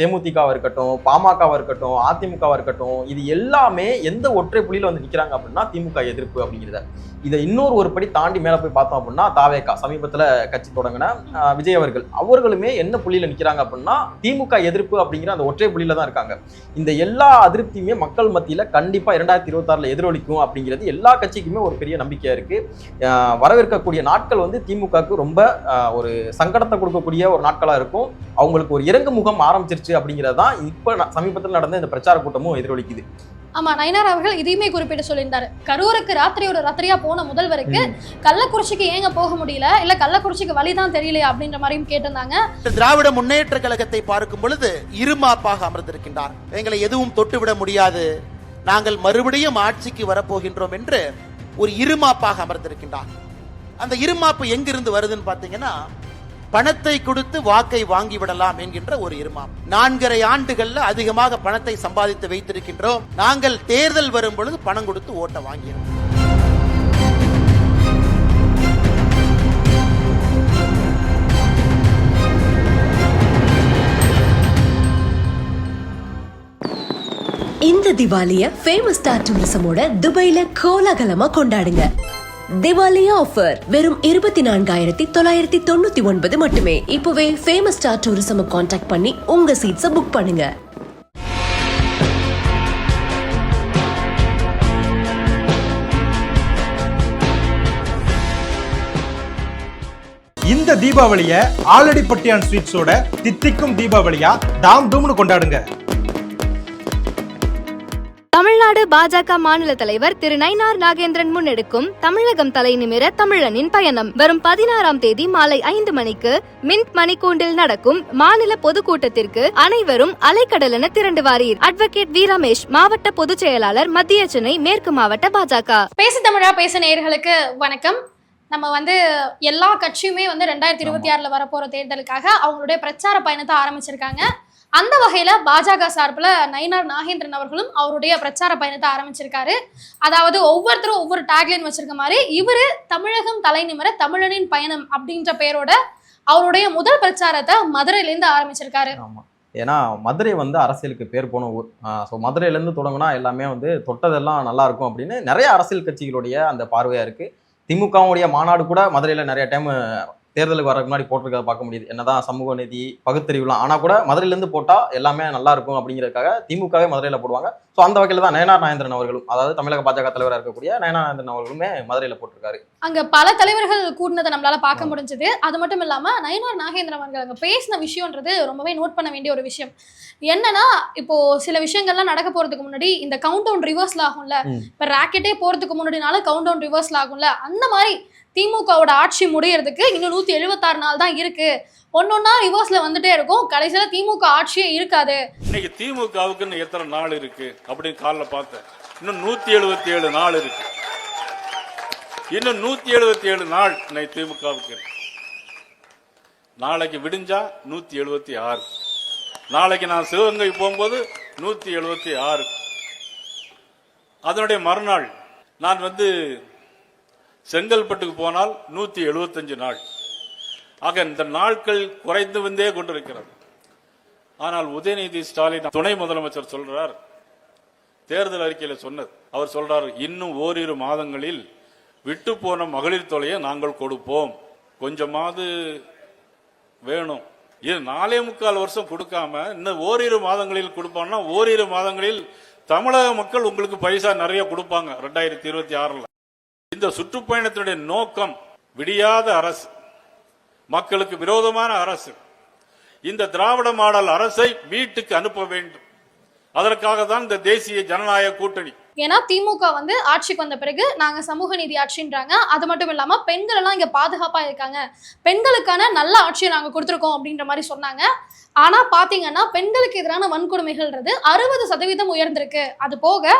தேமுதிகவாக இருக்கட்டும் பாமகவாக இருக்கட்டும் அதிமுகவாக இருக்கட்டும் இது எல்லாமே எந்த ஒற்றை புள்ளியில் வந்து நிற்கிறாங்க அப்படின்னா திமுக எதிர்ப்பு அப்படிங்கிறத. இதை இன்னொரு ஒரு படி தாண்டி மேலே போய் பார்த்தோம் அப்படின்னா தாவேகா சமீபத்தில் கட்சி தொடங்கின விஜய் அவர்கள். அவர்களுமே என்ன புள்ளியில் நிற்கிறாங்க அப்படின்னா திமுக எதிர்ப்பு அப்படிங்கிற அந்த ஒற்றை புள்ளியில் தான் இருக்காங்க. இந்த எல்லா அதிருப்தியுமே மக்கள் மத்தியில் கண்டிப்பாக இரண்டாயிரத்தி இருபத்தாறில் எதிரொலிக்கும் அப்படிங்கிறது எல்லா கட்சிக்குமே ஒரு பெரிய நம்பிக்கையாக இருக்குது வரவிருக்கக்கூடிய நாட்கள் வந்து திமுகவுக்கு ரொம்ப ஒரு சங்கடத்தை கொடுக்கக்கூடிய ஒரு நாட்களாக இருக்கும். அவங்களுக்கு ஒரு இறங்கு முகம் ஆரம்பிச்சிருச்சு அப்படிங்கிறது தான் இப்ப சமீபத்தில் நடந்த இந்த பிரச்சார கூட்டமும் எதிரொலிக்குது. ஆமா நயனார் அவர்கள் இதையுமே குறிப்பிட்டு சொல்லியிருந்தாரு. கரூருக்கு ராத்திரியோட ராத்திரியா போன முதல்வருக்கு கள்ளக்குறிச்சிக்கு ஏங்க போக முடியல? இல்ல கள்ளக்குறிச்சிக்கு வழிதான் தெரியலையா அப்படின்ற மாதிரியும் கேட்டிருந்தாங்க. திராவிட முன்னேற்ற கழகத்தை பார்க்கும் பொழுது இருமாப்பாக அமர்ந்திருக்கின்றார். எங்களை எதுவும் தொட்டுவிட முடியாது. நாங்கள் மறுபடியும் ஆட்சிக்கு வரப்போகின்றோம் என்று ஒரு இருமாப்பாக அமர்ந்திருக்கின்றார். அந்த இருமாப்பு எங்கிருந்து வருதுன்னு பாத்தீங்கன்னா பணத்தை கொடுத்து வாக்கை வாங்கி விடலாம் என்கின்ற ஒரு இருமாம். நான்கரை ஆண்டுகள்ல அதிகமாக பணத்தை சம்பாதித்து வைத்திருக்கின்றோம். நாங்கள் தேர்தல் வரும் பொழுது பணம் கொடுத்து ஓட்ட வாங்கியிருக்கோம். இந்த திவாலிய ஃபேமஸ் ஸ்டார் டூரிசமோட துபாயில கோலாகலமா கொண்டாடுங்க. திவாலி ஆஃபர் வெறும் இருபத்தி நான்காயிரத்தி தொள்ளாயிரத்தி தொண்ணூத்தி ஒன்பது மட்டுமே. இப்பவே ஃபேமஸ் ஸ்டார் டூரிசம் காண்டாக்ட் பண்ணி உங்க சீட்ஸை புக் பண்ணுங்க. இந்த தீபாவளிய ஆலடிப்பட்டியான் ஸ்வீட்ஸோட தித்திக்கும் தீபாவளியா தாம் தூம்னு கொண்டாடுங்க. தமிழ்நாடு பாஜக மாநில தலைவர் திரு நயினார் நாகேந்திரன் முன்னெடுக்கும் தமிழகம் தலை நிமிர தமிழனின் பயணம். வரும் பதினாறாம் தேதி மாலை ஐந்து மணிக்கு மின்ட் மணிக்கூண்டில் நடக்கும் மாநில பொதுக்கூட்டத்திற்கு அனைவரும் அலைக்கடலென திரண்டு வாரீர். அட்வொகேட் வி ரமேஷ் மாவட்ட பொதுச் செயலாளர் மத்திய சென்னை மேற்கு மாவட்ட பாஜக. பேசு தமிழா பேச நேயர்களுக்கு வணக்கம். நம்ம வந்து எல்லா கட்சியுமே வந்து ரெண்டாயிரத்தி இருபத்தி ஆறுல வரப்போற தேர்தலுக்காக அவங்களுடைய பிரச்சார பயணத்தை ஆரம்பிச்சிருக்காங்க. அந்த வகையில பாஜக சார்பில் நயினார் நாகேந்திரன் அவர்களும் அவருடைய பிரச்சார பயணத்தை ஆரம்பிச்சிருக்காரு. அதாவது ஒவ்வொருத்தரும் ஒவ்வொரு டேக்லைன் வச்சிருக்க மாதிரி இவரு தமிழகம் தலைநிமிர தமிழனின் பயணம் அப்படின்ற பெயரோட அவருடைய முதல் பிரச்சாரத்தை மதுரையிலேருந்து ஆரம்பிச்சிருக்காரு. ஏன்னா மதுரை வந்து அரசியலுக்கு பேர் போன ஊர். ஸோ மதுரையிலேருந்து தொடங்கினா எல்லாமே வந்து தொட்டதெல்லாம் நல்லா இருக்கும் அப்படின்னு நிறைய அரசியல் கட்சிகளுடைய அந்த பார்வையாக இருக்குது திமுகவுடைய மாநாடு கூட மதுரையில் நிறைய டைம் தேர்தலுக்கு வரதுக்கு முன்னாடி போட்டிருக்கத பார்க்க முடியுது. என்னதான் சமூக நீதி பகுத்தறிவுலாம் ஆனால் கூட மதுரையிலேருந்து போட்டால் எல்லாமே நல்லா இருக்கும் அப்படிங்கிறதுக்காக திமுகவே மதுரையில் போடுவாங்க. ஸோ அந்த வகையில் தான் நயனார் நாயந்திரன் அவர்களும் அதாவது தமிழக பாஜக தலைவராக இருக்கக்கூடிய நயனார் நாயந்திரன் அவர்களுமே மதுரையில் போட்டிருக்காரு. அங்க பல தலைவர்கள் கூட்டினதை நம்மளால பார்க்க முடிஞ்சது. அது மட்டும் இல்லாம நயனார் நாகேந்திரன் அவர்கள் அங்க பேசின விஷயம்ன்றது ரொம்பவே நோட் பண்ண வேண்டிய ஒரு விஷயம். என்னன்னா இப்போ சில விஷயங்கள்லாம் நடக்க போறதுக்கு முன்னாடி இந்த கவுண்ட் டவுன் ரிவர்ஸ்ல ஆகும்ல. இப்ப ராக்கெட்டே போறதுக்கு முன்னாடினால கவுண்ட் டவுன் ரிவர்ஸ்ல ஆகும்ல. அந்த மாதிரி திமுகவோட ஆட்சி முடியறதுக்கு இன்னும் நூத்தி எழுபத்தாறு நாள் தான் இருக்கு. ஒன்னொன்னா ரிவர்ஸ்ல வந்துட்டே இருக்கும். கடைசியில திமுக ஆட்சியே இருக்காது. இன்னைக்கு திமுகவுக்குன்னு எத்தனை நாள் இருக்கு அப்படின்னு காலில் பார்த்தேன். இன்னும் நூத்தி எழுபத்தி ஏழு நாள் இருக்கு. இன்னும் நூத்தி எழுபத்தி ஏழு நாள் இன்னைக்கு திமுகவுக்கு இருக்கு. நாளைக்கு விடிஞ்சா நூத்தி எழுபத்தி ஆறு. நாளைக்கு நான் சிவகங்கை போகும்போது நூத்தி எழுபத்தி ஆறு. அதனுடைய மறுநாள் நான் வந்து செங்கல்பட்டுக்கு போனால் நூத்தி எழுபத்தஞ்சு நாள். ஆக இந்த நாட்கள் குறைந்து வந்தே கொண்டிருக்கிறது. ஆனால் உதயநிதி ஸ்டாலின் துணை முதலமைச்சர் சொல்றார் தேர்தல் அறிக்கையில் சொன்னது அவர் சொல்றார் இன்னும் ஓரிரு மாதங்களில் விட்டு போன மகளிர் தொலையை நாங்கள் கொடுப்போம். கொஞ்சமாவது வேணும். இது நாலே முக்கால் வருஷம் கொடுக்காம இன்னும் ஓரிரு மாதங்களில் கொடுப்பாங்கன்னா ஓரிரு மாதங்களில் தமிழக மக்கள் உங்களுக்கு பைசா நிறைய கொடுப்பாங்க ரெண்டாயிரத்தி இருபத்தி ஆறில். இந்த சுற்றுப்பயணத்தினுடைய நோக்கம் விடியாத அரசு மக்களுக்கு விரோதமான அரசு. இந்த திராவிட மாடல் அரசை வீட்டுக்கு அனுப்ப வேண்டும். அதற்காக தான் இந்த தேசிய ஜனநாயக கூட்டணி. ஏன்னா திமுக வந்து ஆட்சிக்கு வந்த பிறகு நாங்க சமூக நீதி ஆட்சின்றாங்க. அது மட்டும் இல்லாம பெண்கள் எல்லாம் இங்க பாதுகாப்பா இருக்காங்க. பெண்களுக்கான நல்ல ஆட்சியை நாங்க கொடுத்துருக்கோம் அப்படின்ற மாதிரி சொன்னாங்க. ஆனா பாத்தீங்கன்னா பெண்களுக்கு எதிரான வன்கொடுமைகள்ன்றது அறுபது சதவீதம் உயர்ந்திருக்கு. அது போக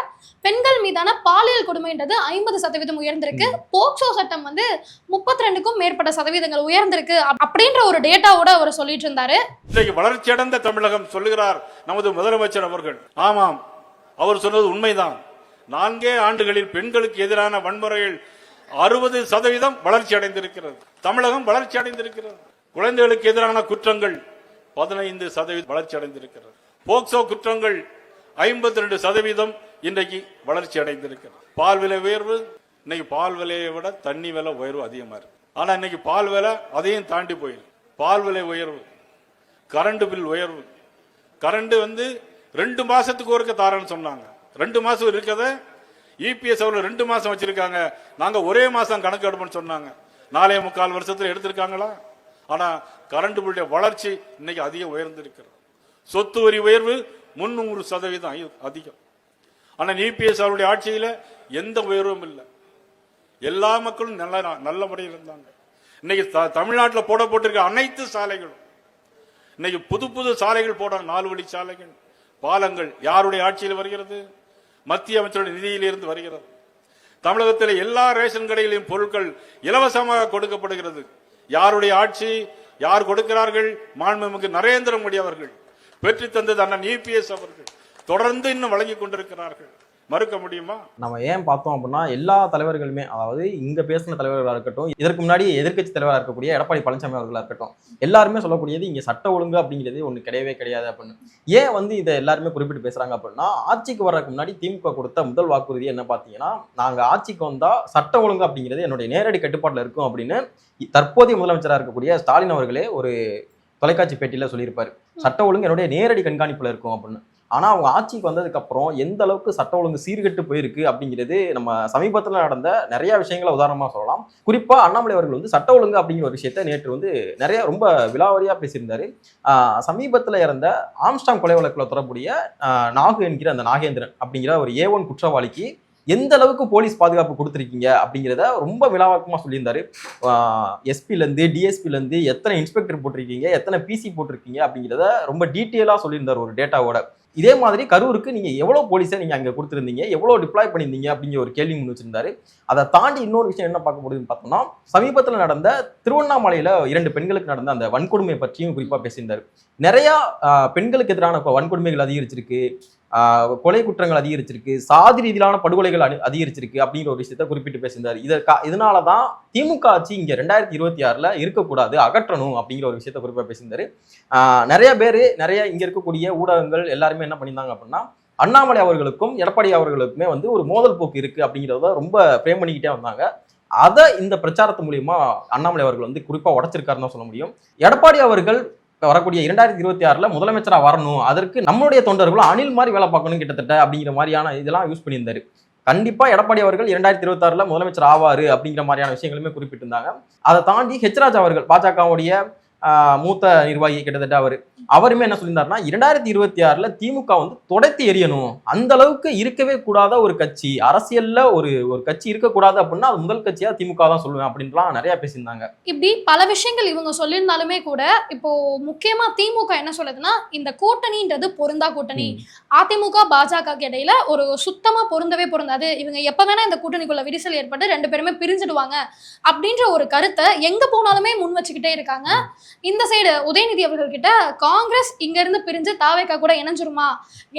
பெண்கள் மீதான பாலியல் கொடுமைன்றது ஐம்பது சதவீதம் உயர்ந்திருக்கு. போக்சோ சட்டம் வந்து முப்பத்தி ரெண்டுக்கும் மேற்பட்ட சதவீதங்கள் உயர்ந்திருக்கு அப்படின்ற ஒரு டேட்டாவோட அவர் சொல்லிட்டு இருந்தாரு. இன்றைக்கு வளர்ச்சியடைந்த தமிழகம் சொல்லுகிறார் நமது முதலமைச்சர் அவர்கள். ஆமாம் அவர் சொன்னது உண்மைதான். நான்கே ஆண்டுகளில் பெண்களுக்கு எதிரான வன்முறைகள் அறுபது சதவீதம் வளர்ச்சி அடைந்திருக்கிறது. தமிழகம் வளர்ச்சி அடைந்திருக்கிறது. குழந்தைகளுக்கு எதிரான குற்றங்கள் பதினைந்து சதவீதம் வளர்ச்சி அடைந்திருக்கிறது. போக்சோ குற்றங்கள் ஐம்பத்தி ரெண்டு சதவீதம் இன்றைக்கு வளர்ச்சி அடைந்திருக்கிறது. பால் விலை உயர்வு இன்னைக்கு பால் விலையை விட தண்ணி விலை உயர்வு அதிகமாக இருக்கு. ஆனால் இன்னைக்கு பால் விலை அதையும் தாண்டி போயிடும் பால் விலை உயர்வு கரண்ட் பில் உயர்வு. கரண்ட் வந்து ரெண்டு மாசத்துக்கு ஒருக்க தாரன்னு சொன்னாங்க. ரெண்டு மாசம் இருக்கத இபிஎஸ் அவர்கள் ரெண்டு மாசம் வச்சிருக்காங்க. நாங்க ஒரே மாசம் கணக்கு எடுப்போம்னு சொன்னாங்க. நாலே முக்கால் வருஷத்துல எடுத்திருக்காங்களா? ஆனா கரண்ட் பில்லுடைய வளர்ச்சி இன்னைக்கு அதிகம் உயர்ந்திருக்கிறது. சொத்து வரி உயர்வு முன்னூறு சதவீதம் அதிகம். ஆனா இபிஎஸ் அவருடைய ஆட்சியில எந்த உயர்வும் இல்லை. எல்லா மக்களும் நல்ல நல்ல முறையில் இருந்தாங்க. இன்னைக்கு த- போடப்பட்டிருக்க அனைத்து சாலைகளும் இன்னைக்கு புது புது சாலைகள் போடுறாங்க நாலு வழி சாலைகள் பாலங்கள் யாருடைய ஆட்சியில் வருகிறது? மத்திய அமைச்சருடைய நிதியிலிருந்து வருகிறது. தமிழகத்தில் எல்லா ரேஷன் கடையிலும் பொருட்கள் இலவசமாக கொடுக்கப்படுகிறது. யாருடைய ஆட்சி யார் கொடுக்கிறார்கள்? மாண்புமிகு நரேந்திர மோடி அவர்கள் பெற்று தந்தது அண்ணன் இபிஎஸ் அவர்கள் தொடர்ந்து இன்னும் வழங்கிக் கொண்டிருக்கிறார்கள். மறுக்க முடியுமா? நம்ம ஏன் பார்த்தோம் அப்படின்னா எல்லா தலைவர்களுமே அதாவது இங்க பேசின தலைவர்களா இருக்கட்டும் இதற்கு முன்னாடி எதிர்க்கட்சி தலைவராக இருக்கக்கூடிய எடப்பாடி பழனிசாமி அவர்களா இருக்கட்டும் எல்லாருமே சொல்லக்கூடியது இங்க சட்ட ஒழுங்கு அப்படிங்கிறது ஒண்ணு கிடையவே கிடையாது அப்படின்னு. ஏன் வந்து இதை எல்லாருமே குறிப்பிட்டு பேசுறாங்க அப்படின்னா ஆட்சிக்கு வர்றதுக்கு முன்னாடி திமுக கொடுத்த முதல் வாக்குறுதி என்ன பார்த்தீங்கன்னா நாங்க ஆட்சிக்கு வந்தா சட்ட ஒழுங்கு அப்படிங்கிறது என்னுடைய நேரடி கட்டுப்பாட்டில் இருக்கும் அப்படின்னு தற்போதைய முதலமைச்சராக இருக்கக்கூடிய ஸ்டாலின் அவர்களே ஒரு தொலைக்காட்சி பேட்டியில சொல்லியிருப்பாரு. சட்ட ஒழுங்கு என்னுடைய நேரடி கண்காணிப்புல இருக்கும் அப்படின்னு. ஆனால் அவங்க ஆட்சிக்கு வந்ததுக்கப்புறம் எந்த அளவுக்கு சட்ட ஒழுங்கு சீர்கெட்டு போயிருக்கு அப்படிங்கிறது நம்ம சமீபத்தில் நடந்த நிறைய விஷயங்களை உதாரணமாக சொல்லலாம். குறிப்பாக அண்ணாமலை அவர்கள் வந்து சட்ட ஒழுங்கு அப்படிங்கிற ஒரு விஷயத்த நேற்று வந்து நிறைய ரொம்ப விலாவரியாக பேசியிருந்தார். சமீபத்தில் இறந்த ஆம்ஸ்டாங் கொலை வழக்கில் தொடர்புடைய நாகு என்கிற அந்த நாகேந்திரன் அப்படிங்கிற ஒரு ஏ ஒன் குற்றவாளிக்கு எந்த அளவுக்கு போலீஸ் பாதுகாப்பு கொடுத்துருக்கீங்க அப்படிங்கிறத ரொம்ப விழாவாக்கமாக சொல்லியிருந்தாரு. எஸ்பிலேருந்து டிஎஸ்பிலேருந்து எத்தனை இன்ஸ்பெக்டர் போட்டிருக்கீங்க எத்தனை பிசி போட்டிருக்கீங்க அப்படிங்கிறத ரொம்ப டீட்டெயிலாக சொல்லியிருந்தார் ஒரு டேட்டாவோட. இதே மாதிரி கரூருக்கு நீங்க எவ்வளவு போலீஸை நீங்க அங்க கொடுத்துருந்தீங்க எவ்வளவு டிப்ளாய் பண்ணியிருந்தீங்க அப்படிங்கிற ஒரு கேள்வி முன் வச்சிருந்தாரு. அதை தாண்டி இன்னொரு விஷயம் என்ன பார்க்க முடியுதுன்னு பார்த்தோம்னா சமீபத்தில் நடந்த திருவண்ணாமலையில இரண்டு பெண்களுக்கு நடந்த அந்த வன்கொடுமை பற்றியும் குறிப்பா பேசியிருந்தாரு. நிறைய பெண்களுக்கு எதிரான இப்போ வன்கொடுமைகள் அதிகரிச்சிருக்கு. கொலை குற்றங்கள் அதிகரிச்சிருக்கு சாதி ரீதியிலான படுகொலைகள் அதிகரிச்சிருக்கு அப்படிங்கிற ஒரு விஷயத்த குறிப்பிட்டு பேசியிருந்தார். இதற்கா இதனால தான் திமுக ஆட்சி இங்கே ரெண்டாயிரத்தி இருபத்தி ஆறில் இருக்கக்கூடாது அகற்றணும் அப்படிங்கிற ஒரு விஷயத்த குறிப்பாக பேசியிருந்தாரு. நிறைய பேர் நிறைய இங்கே இருக்கக்கூடிய ஊடகங்கள் எல்லாருமே என்ன பண்ணியிருந்தாங்க அப்படின்னா அண்ணாமலை அவர்களுக்கும் எடப்பாடி அவர்களுக்குமே வந்து ஒரு மோதல் போக்கு இருக்குது அப்படிங்கிறத ரொம்ப ஃப்ரேம் பண்ணிக்கிட்டே வந்தாங்க. அதை இந்த பிரச்சாரத்து மூலியமா அண்ணாமலை அவர்கள் வந்து குறிப்பாக உடச்சிருக்காருன்னு தான் சொல்ல முடியும். எடப்பாடி அவர்கள் வரக்கூடிய இரண்டாயிரத்தி இருபத்தி ஆறில் முதலமைச்சராக வரணும். அதற்கு நம்மளுடைய தொண்டர்களும் அணில் மாதிரி வேலை பார்க்கணும் கிட்டத்தட்ட அப்படிங்கிற மாதிரியான இதெல்லாம் யூஸ் பண்ணியிருந்தாரு. கண்டிப்பாக எடப்பாடி அவர்கள் இரண்டாயிரத்தி இருபத்தாறில் முதலமைச்சர் ஆவாரு அப்படிங்கிற மாதிரியான விஷயங்களுமே குறிப்பிட்டிருந்தாங்க. அதை தாண்டி ஹெச்ராஜ் அவர்கள் பாஜகவுடைய மூத்த நிர்வாகி கிட்டத்தட்ட அவர். அவருமே என்ன சொல்லியிருந்தாருன்னா இரண்டாயிரத்தி இருபத்தி ஆறுல திமுக வந்து தொடர்த்தி எரியணும். அந்த அளவுக்கு இருக்கவே கூடாத ஒரு கட்சி அரசியல்ல ஒரு ஒரு கட்சி இருக்கக்கூடாது அப்படின்னா அது முதல் கட்சியா திமுக தான் சொல்லுவேன் அப்படின்லாம் நிறைய பேசியிருந்தாங்க. இப்படி பல விஷயங்கள் இவங்க சொல்லியிருந்தாலுமே கூட இப்போ முக்கியமா திமுக என்ன சொல்லுதுன்னா இந்த கூட்டணின்றது பொருந்தா கூட்டணி. அதிமுக பாஜக இடையில ஒரு சுத்தமா பொருந்தவே பொருந்தாது. இவங்க எப்ப வேணா இந்த கூட்டணிக்குள்ள விரிசல் ஏற்பட்டு ரெண்டு பேருமே பிரிஞ்சிடுவாங்க அப்படின்ற ஒரு கருத்தை எங்க போனாலுமே முன் வச்சுக்கிட்டே இருக்காங்க. இந்த சைடு உதயநிதி அவர்கள் கிட்ட காங்கிரஸ் இங்க இருந்து பிரிஞ்சு தாவேக்கா கூட இணைஞ்சிருமா?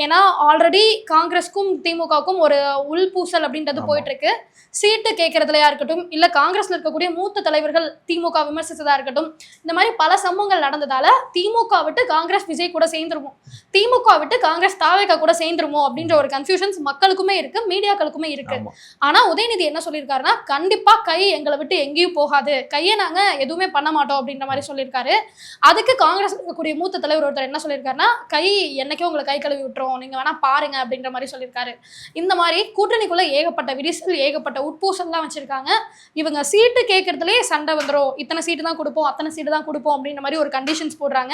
ஏன்னா ஆல்ரெடி காங்கிரஸ்க்கும் திமுகவுக்கும் ஒரு உள்பூசல் அப்படின்றது ஆமா. போயிட்டு இருக்கு சீட்டு கேட்கறதுலயா இருக்கட்டும் இல்ல காங்கிரஸ்ல இருக்கக்கூடிய மூத்த தலைவர்கள் திமுக விமர்சித்ததா இருக்கட்டும் இந்த மாதிரி பல சம்பவங்கள் நடந்ததால திமுக விட்டு காங்கிரஸ் விஜய் கூட சேர்ந்துருமோ திமுக விட்டு காங்கிரஸ் தாவேக்கா கூட சேர்ந்துருமோ அப்படின்ற ஒரு கன்ஃபியூஷன்ஸ் மக்களுக்குமே இருக்கு மீடியாக்களுக்குமே இருக்கு. ஆமா. ஆனா உதயநிதி என்ன சொல்லியிருக்காருன்னா கண்டிப்பா கை எங்களை விட்டு எங்கேயும் போகாது. கையை நாங்க எதுவுமே பண்ண மாட்டோம் அப்படின்ற மாதிரி சொல்லியிருக்காரு. அதுக்கு காங்கிரஸ் இருக்கக்கூடிய மூத்த தலைவர் ஒருத்தர் என்ன சொல்லியிருக்காருன்னா கை என்னைக்கே உங்களை கை கழுவி விட்டுரும் நீங்க வேணா பாருங்க அப்படின்ற மாதிரி சொல்லியிருக்காரு. இந்த மாதிரி கூட்டணிக்குள்ள ஏகப்பட்ட விரிசல் ஏகப்பட்ட உட்பூசல்லாம் வச்சிருக்காங்க. இவங்க சீட்டு கேட்கறதுலயே சண்டை வந்துடும் இத்தனை சீட்டு தான் கொடுப்போம் அத்தனை சீட்டு தான் கொடுப்போம் அப்படின்ற மாதிரி ஒரு கண்டிஷன்ஸ் போடுறாங்க.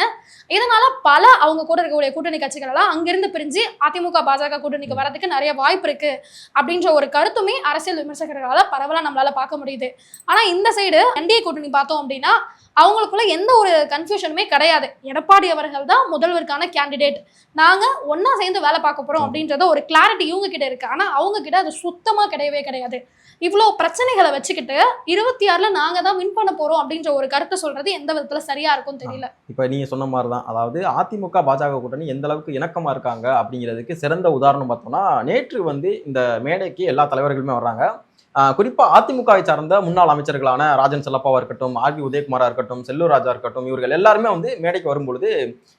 இதனால பல அவங்க கூட இருக்கக்கூடிய கூட்டணி கட்சிகள் எல்லாம் அங்கிருந்து பிரிஞ்சு அதிமுக பாஜக கூட்டணிக்கு வரதுக்கு நிறைய வாய்ப்பு இருக்கு அப்படின்ற ஒரு கருத்துமே அரசியல் விமர்சகர்களால் பரவலாக நம்மளால பார்க்க முடியுது. ஆனால் இந்த சைடு என்டிஏ கூட்டணி பார்த்தோம் அப்படின்னா அவங்களுக்குள்ள எந்த ஒரு கன்ஃபியூஷனுமே கிடையாது. எடப்பாடி அவர்கள் தான் முதல்வருக்கான கேண்டிடேட் நாங்க ஒண்ணா சேர்ந்து வேலை பார்க்க போறோம் அப்படின்றத ஒரு கிளாரிட்டி இவங்க கிட்ட இருக்கு. ஆனா அவங்க கிட்ட அது சுத்தமா கிடையவே கிடையாது. இவ்வளோ பிரச்சனைகளை வச்சுக்கிட்டு இருபத்தி ஆறுல நாங்க தான் வின் பண்ண போறோம் அப்படின்ற ஒரு கருத்தை சொல்றது எந்த விதத்துல சரியா இருக்கும் தெரியல. இப்போ நீங்க சொன்ன மாதிரி தான் அதாவது அதிமுக பாஜக கூட்டணி எந்த அளவுக்கு இணக்கமா இருக்காங்க அப்படிங்கிறதுக்கு சிறந்த உதாரணம் பார்த்தோம்னா நேற்று வந்து இந்த மேடைக்கு எல்லா தலைவர்களுமே வர்றாங்க. குறிப்பாக குறிப்பா அதிமுகவை சார்ந்த முன்னாள் அமைச்சர்களான ராஜன் செல்லப்பாவா இருக்கட்டும் ஆர் பி உதயகுமாரா இருக்கட்டும் செல்லூர் ராஜா இருக்கட்டும் இவர்கள் எல்லாருமே வந்து மேடைக்கு வரும்பொழுது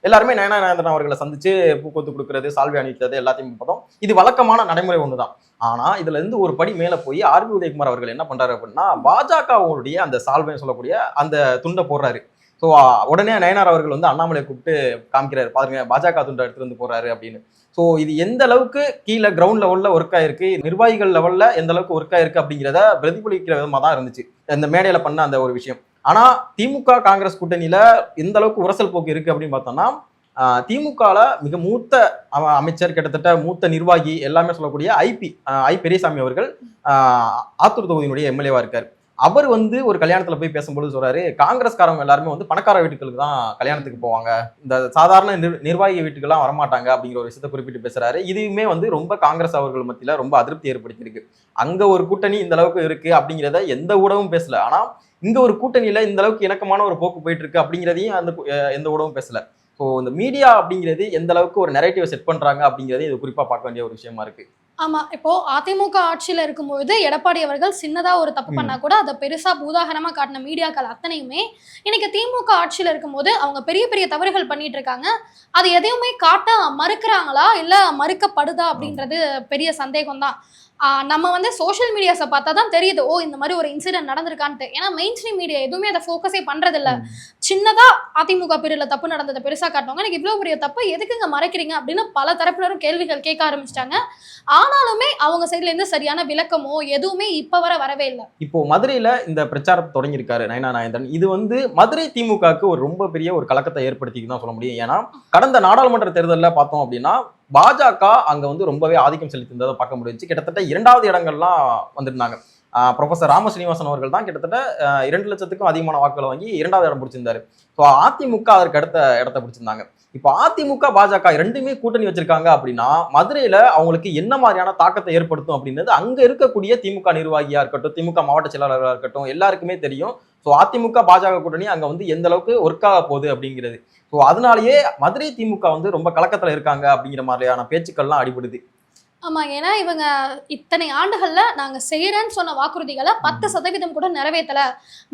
எல்லாருமே நயனானந்தன் அவர்களை சந்திச்சு பூக்கொத்து கொடுக்கறது சால்வை அணிவித்தது எல்லாத்தையும் பார்த்தோம். இது வழக்கமான நடைமுறை ஒண்ணுதான். ஆனா இதுல இருந்து ஒரு படி மேல போய் ஆர் பி உதயகுமார் அவர்கள் என்ன பண்றாரு அப்படின்னா பாஜகவுடைய அந்த சால்வைன்னு சொல்லக்கூடிய அந்த துண்டை போடுறாரு. ஸோ உடனே நயனார் அவர்கள் வந்து அண்ணாமலை கூப்பிட்டு காமிக்கிறாரு. பாருங்க பாஜக துண்டை எடுத்துட்டு வந்து போறாரு அப்படின்னு. ஸோ இது எந்த அளவுக்கு கீழே கிரவுண்ட் லெவலில் ஒர்க் ஆயிருக்கு நிர்வாகிகள் லெவலில் எந்த அளவுக்கு ஒர்க் ஆயிருக்கு அப்படிங்கிறத பிரதிபலிக்கிற விதமாக தான் இருந்துச்சு. இந்த மேடையில் பண்ண அந்த ஒரு விஷயம். ஆனால் திமுக காங்கிரஸ் கூட்டணியில் எந்த அளவுக்கு உரசல் போக்கு இருக்குது அப்படின்னு பார்த்தோம்னா திமுகவில் மிக மூத்த அமைச்சர் கிட்டத்தட்ட மூத்த நிர்வாகி எல்லாமே சொல்லக்கூடிய ஐபி ஐ பெரியசாமி அவர்கள் ஆத்தூர் தொகுதியினுடைய எம்எல்ஏவாக இருக்கார். அவர் வந்து ஒரு கல்யாணத்துல போய் பேசும்போது சொல்றாரு காங்கிரஸ்காரங்க எல்லாருமே வந்து பணக்கார வீட்டுகளுக்கு தான் கல்யாணத்துக்கு போவாங்க. இந்த சாதாரண நிர் நிர்வாகி வீட்டுக்கெல்லாம் வரமாட்டாங்க அப்படிங்கிற ஒரு விஷயத்தை குறிப்பிட்டு பேசுறாரு. இதுவுமே வந்து ரொம்ப காங்கிரஸ் அவர்கள் மத்தியில ரொம்ப அதிருப்தி ஏற்படுத்தியிருக்கு. அங்க ஒரு கூட்டணி இந்த அளவுக்கு இருக்கு அப்படிங்கிறத எந்த ஊடகமும் பேசல. ஆனா இந்த ஒரு கூட்டணியில இந்த அளவுக்கு இணக்கமான ஒரு போக்கு போயிட்டு இருக்கு அப்படிங்கிறதையும் அந்த எந்த ஊடகமும் பேசல. ஸோ இந்த மீடியா அப்படிங்கிறது எந்த அளவுக்கு ஒரு நெரேட்டிவ் செட் பண்றாங்க அப்படிங்கிறது இது குறிப்பா பார்க்க வேண்டிய ஒரு விஷயமா இருக்கு. ஆமா இப்போ அதிமுக ஆட்சியில இருக்கும்போது எடப்பாடி அவர்கள் சின்னதா ஒரு தப்பு ம். பண்ணா கூட அதை பெருசா பூதாகரமா காட்டின மீடியாக்கள் அத்தனையுமே இன்னைக்கு திமுக ஆட்சியில இருக்கும்போது அவங்க பெரிய பெரிய தவறுகள் பண்ணிட்டு இருக்காங்க. அது எதையுமே காட்ட மறுக்கிறாங்களா இல்ல மறுக்கப்படுதா அப்படின்றது பெரிய சந்தேகம் தான் நம்ம வந்து சோஷியல் மீடியாஸை பார்த்தா தான் தெரியுது ஓ இந்த மாதிரி ஒரு இன்சிடென்ட் நடந்திருக்கான்ட்டு. ஏன்னா மெயின் ஸ்ட்ரீம் மீடியா எதுவுமே அதை ஃபோக்கஸே பண்றது இல்ல சின்னதா அதிமுக பிரிவுல தப்பு நடந்ததை பெருசா காட்டுவாங்க. எனக்கு இவ்வளவு பெரிய தப்பு எதுக்குங்க மறைக்கிறீங்க அப்படின்னு பல தரப்பினரும் கேள்விகள் கேட்க ஆரம்பிச்சிட்டாங்க. ஆனாலுமே அவங்க சைட்ல இருந்து சரியான விளக்கமோ எதுவுமே இப்ப வர வரவே இல்லை. இப்போ மதுரையில இந்த பிரச்சாரத்தை தொடங்கியிருக்காரு நயனா நாயந்தன். இது வந்து மதுரை திமுகவுக்கு ஒரு ரொம்ப பெரிய ஒரு கலக்கத்தை ஏற்படுத்திக்கு தான் சொல்ல முடியும். ஏன்னா கடந்த நாடாளுமன்ற தேர்தலில் பார்த்தோம் அப்படின்னா பாஜக அங்க வந்து ரொம்பவே ஆதிக்கம் செலுத்தியிருந்ததை பார்க்க முடிஞ்சு கிட்டத்தட்ட இரண்டாவது இடங்கள்லாம் வந்திருந்தாங்க. ஆஹ் ப்ரொஃபசர் ராமஸ்ரீனிவாசன் அவர்கள் தான் கிட்டத்தட்ட இரண்டு லட்சத்துக்கும் அதிகமான வாக்குகளை வாங்கி இரண்டாவது இடம் பிடிச்சிருந்தாரு. ஸோ அதிமுக அதற்கு அடுத்த இடத்த பிடிச்சிருந்தாங்க. இப்போ அதிமுக பாஜக ரெண்டுமே கூட்டணி வச்சிருக்காங்க அப்படின்னா மதுரையில அவங்களுக்கு என்ன மாதிரியான தாக்கத்தை ஏற்படுத்தும் அப்படின்றது அங்க இருக்கக்கூடிய திமுக நிர்வாகியா இருக்கட்டும் திமுக மாவட்ட செயலாளராக இருக்கட்டும் எல்லாருக்குமே தெரியும். ஸோ அதிமுக பாஜக கூட்டணி அங்க வந்து எந்த அளவுக்கு ஒர்க் ஆக போகுது அப்படிங்கிறது. ஸோ அதனாலேயே மதுரை திமுக வந்து ரொம்ப கலக்கத்தில் இருக்காங்க அப்படிங்கிற மாதிரியான பேச்சுக்கள்லாம் அடிபடுது. ஆமாம் ஏன்னா இவங்க இத்தனை ஆண்டுகளில் நாங்கள் செய்கிறேன்னு சொன்ன வாக்குறுதிகளை பத்து சதவீதம் கூட நிறைவேற்றலை.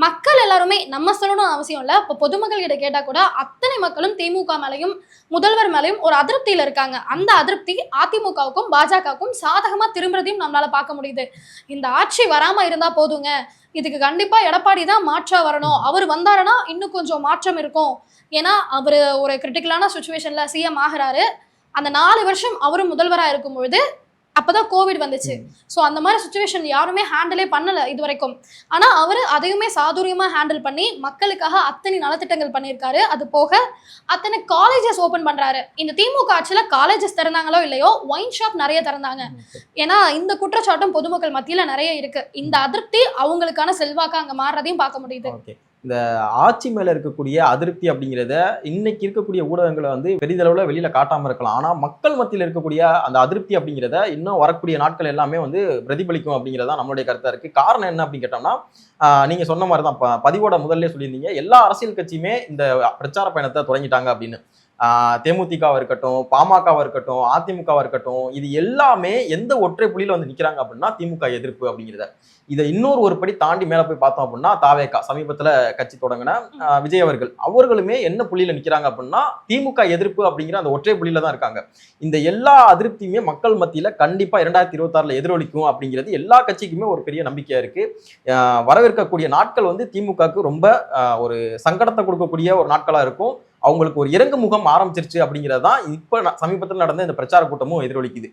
மக்கள் எல்லாருமே நம்ம சொல்லணும் அவசியம் இல்லை. இப்போ பொதுமக்கள் கிட்ட கேட்டால் கூட அத்தனை மக்களும் திமுக மேலையும் முதல்வர் மேலையும் ஒரு அதிருப்தியில் இருக்காங்க. அந்த அதிருப்தி அதிமுகவுக்கும் பாஜகவுக்கும் சாதகமாக திரும்புறதையும் நம்மளால் பார்க்க முடியுது. இந்த ஆட்சி வராமல் இருந்தால் போதுங்க. இதுக்கு கண்டிப்பாக எடப்பாடி தான் மாற்றாக வரணும். அவர் வந்தாருன்னா இன்னும் கொஞ்சம் மாற்றம் இருக்கும். ஏன்னா அவர் ஒரு கிரிட்டிக்கலான சுச்சுவேஷனில் சிஎம் ஆகிறாரு. அந்த நாலு வருஷம் அவரும் முதல்வரா இருக்கும் பொழுது அப்பதான் கோவிட் வந்துச்சு. ஸோ அந்த மாதிரி சுச்சுவேஷன் யாருமே ஹேண்டிலே பண்ணல இது வரைக்கும் ஆனா அவர் அதையுமே சாதுரியமா ஹேண்டில் பண்ணி மக்களுக்காக அத்தனை நலத்திட்டங்கள் பண்ணியிருக்காரு. அது போக அத்தனை காலேஜஸ் ஓபன் பண்றாரு. இந்த திமுக ஆட்சியில காலேஜஸ் திறந்தாங்களோ இல்லையோ ஒயின் ஷாப் நிறைய திறந்தாங்க. ஏன்னா இந்த குற்றச்சாட்டும் பொதுமக்கள் மத்தியில நிறைய இருக்கு. இந்த அதிருப்தி அவங்களுக்கான செல்வாக்கா அங்க மாறுறதையும் பார்க்க முடியுது. இந்த ஆட்சி மேலே இருக்கக்கூடிய அதிருப்தி அப்படிங்கிறத இன்னைக்கு இருக்கக்கூடிய ஊடகங்களை வந்து பெரிதளவில் வெளியில் காட்டாமல் இருக்கலாம். ஆனால் மக்கள் மத்தியில் இருக்கக்கூடிய அந்த அதிருப்தி அப்படிங்கிறத இன்னும் வரக்கூடிய நாட்கள் எல்லாமே வந்து பிரதிபலிக்கும் அப்படிங்கிறதா நம்மளுடைய கருத்தாக இருக்குது காரணம் என்ன அப்படின்னு கேட்டோம்னா நீங்கள் சொன்ன மாதிரி தான் ப- பதிவோட முதல்ல சொல்லியிருந்தீங்க எல்லா அரசியல் கட்சியுமே இந்த பிரச்சார பயணத்தை தொடங்கிட்டாங்க அப்படின்னு. தேமுதிகவாக இருக்கட்டும் பாமகவாக இருக்கட்டும் அதிமுகவாக இருக்கட்டும் இது எல்லாமே எந்த ஒற்றை புள்ளியில் வந்து நிற்கிறாங்க அப்படின்னா திமுக எதிர்ப்பு அப்படிங்கிறத. இதை இன்னொரு ஒரு படி தாண்டி மேலே போய் பார்த்தோம் அப்படின்னா தாவேகா சமீபத்தில் கட்சி தொடங்கின விஜய் அவர்கள். அவர்களுமே என்ன புள்ளியில் நிற்கிறாங்க அப்படின்னா திமுக எதிர்ப்பு அப்படிங்கிற அந்த ஒற்றை புள்ளியில தான் இருக்காங்க. இந்த எல்லா அதிருப்தியுமே மக்கள் மத்தியில் கண்டிப்பாக இரண்டாயிரத்தி இருபத்தாறுல எதிரொலிக்கும் அப்படிங்கிறது எல்லா கட்சிக்குமே ஒரு பெரிய நம்பிக்கையாக இருக்குது வரவிருக்கக்கூடிய நாட்கள் வந்து திமுகவுக்கு ரொம்ப ஒரு சங்கடத்தை கொடுக்கக்கூடிய ஒரு நாட்களாக இருக்கும். அவங்களுக்கு ஒரு இறங்கு முகம் ஆரம்பிச்சிருச்சு அப்படிங்கிறது தான் இப்ப சமீபத்தில் நடந்த இந்த பிரச்சார கூட்டமும் எதிரொலிக்குது.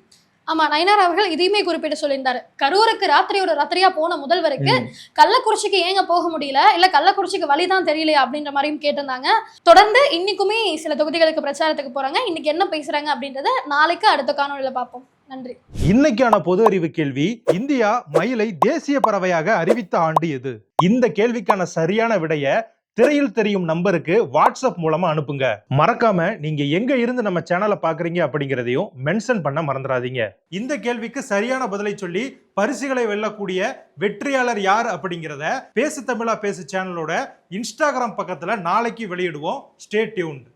ஆமா நயனார் அவர்கள் இதையுமே குறிப்பிட்டு சொல்லியிருந்தாரு. கரூருக்கு ராத்திரியோட ராத்திரியா போன முதல்வருக்கு கள்ளக்குறிச்சிக்கு ஏங்க போக முடியல? இல்ல கள்ளக்குறிச்சிக்கு வழிதான் தெரியலையா அப்படின்ற மாதிரியும் கேட்டிருந்தாங்க. தொடர்ந்து இன்னைக்குமே சில தொகுதிகளுக்கு பிரச்சாரத்துக்கு போறாங்க. இன்னைக்கு என்ன பேசுறாங்க அப்படின்றத நாளைக்கு அடுத்த காணொலியில பார்ப்போம். நன்றி. இன்னைக்கான பொது அறிவு கேள்வி இந்தியா மயிலை தேசிய பறவையாக அறிவித்த ஆண்டு எது? இந்த கேள்விக்கான சரியான விடைய திரையில் தெரியும் நம்பருக்கு வாட்ஸ்அப் மூலமா அனுப்புங்க. மறக்காம நீங்க எங்க இருந்து நம்ம சேனலை பாக்குறீங்க அப்படிங்கறதையும் மென்ஷன் பண்ண மறந்துடாதீங்க இந்த கேள்விக்கு சரியான பதிலை சொல்லி பரிசுகளை வெல்லக்கூடிய வெற்றியாளர் யார் அப்படிங்கிறத பேசு தமிழா பேசு சேனலோட இன்ஸ்டாகிராம் பக்கத்துல நாளைக்கு வெளியிடுவோம். Stay tuned